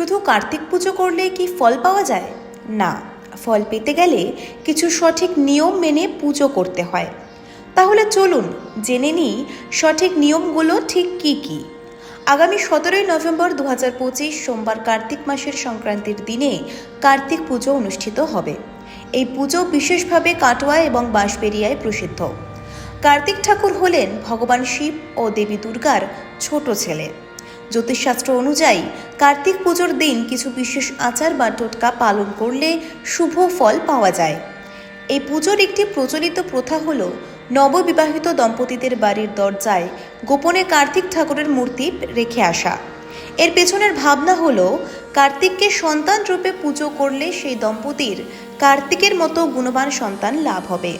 শুধু কার্তিক পুজো করলে কি ফল পাওয়া যায়? না, ফল পেতে গেলে কিছু সঠিক নিয়ম মেনে পুজো করতে হয়। তাহলে চলুন জেনে নিই সঠিক নিয়মগুলো ঠিক কি কি। আগামী সতেরোই নভেম্বর দু হাজার পঁচিশ সোমবার কার্তিক মাসের সংক্রান্তির দিনে কার্তিক পুজো অনুষ্ঠিত হবে। এই পুজো বিশেষভাবে কাটোয়া এবং বাঁশবেরিয়ায় প্রসিদ্ধ। কার্তিক ঠাকুর হলেন ভগবান শিব ও দেবী দুর্গার ছোট ছেলে। জ্যোতিষশাস্ত্র অনুযায়ী, কার্তিক পুজোর দিন কিছু বিশেষ আচার বা টোটকা পালন করলে শুভ ফল পাওয়া যায়। এই পুজোর একটি প্রচলিত প্রথা হল, নববিবাহিত দম্পতিদের বাড়ির দরজায় গোপনে কার্তিক ঠাকুরের মূর্তি রেখে আসা। এর পেছনের ভাবনা হল, কার্তিককে সন্তান রূপে পুজো করলে সেই দম্পতির কার্তিকের মতো গুণবান সন্তান লাভ হবে।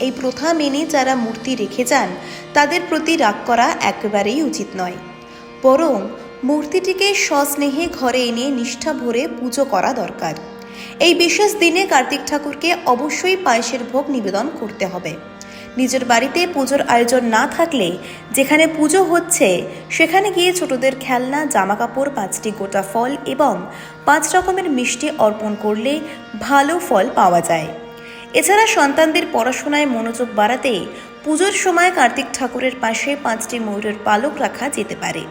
এই প্রথা মেনে যারা মূর্তি রেখে যান, তাদের প্রতি রাগ করা একেবারেই উচিত নয়। বরং মূর্তিটিকে সস্নেহে ঘরে এনে নিষ্ঠা ভরে পুজো করা দরকার। এই বিশেষ দিনে কার্তিক ঠাকুরকে অবশ্যই পায়েসের ভোগ নিবেদন করতে হবে। নিজের বাড়িতে পুজোর আয়োজন না থাকলে যেখানে পুজো হচ্ছে, সেখানে গিয়ে ছোটদের খেলনা, জামাকাপড়, পাঁচটি গোটা ফল এবং পাঁচ রকমের মিষ্টি অর্পণ করলে ভালো ফল পাওয়া যায়। এছাড়া সন্তানদের পড়াশোনায় মনোযোগ বাড়াতে পুজোর সময় কার্তিক ঠাকুরের পাশে পাঁচটি ময়ূরের পালক রাখা যেতে পারে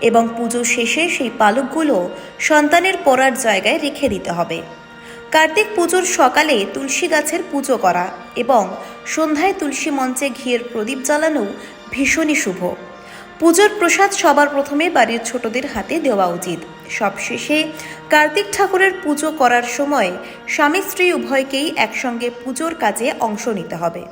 এবং পুজো শেষে সেই পালকগুলো সন্তানের পড়ার জায়গায় রেখে দিতে হবে। কার্তিক পুজোর সকালে তুলসী গাছের পুজো করা এবং সন্ধ্যায় তুলসী মঞ্চে ঘিয়ের প্রদীপ জ্বালানো ভীষণই শুভ। পুজোর প্রসাদ সবার প্রথমে বাড়ির ছোটদের হাতে দেওয়া উচিত। সবশেষে কার্তিক ঠাকুরের পুজো করার সময় স্বামী স্ত্রী উভয়কেই একসঙ্গে পুজোর কাজে অংশ নিতে হবে।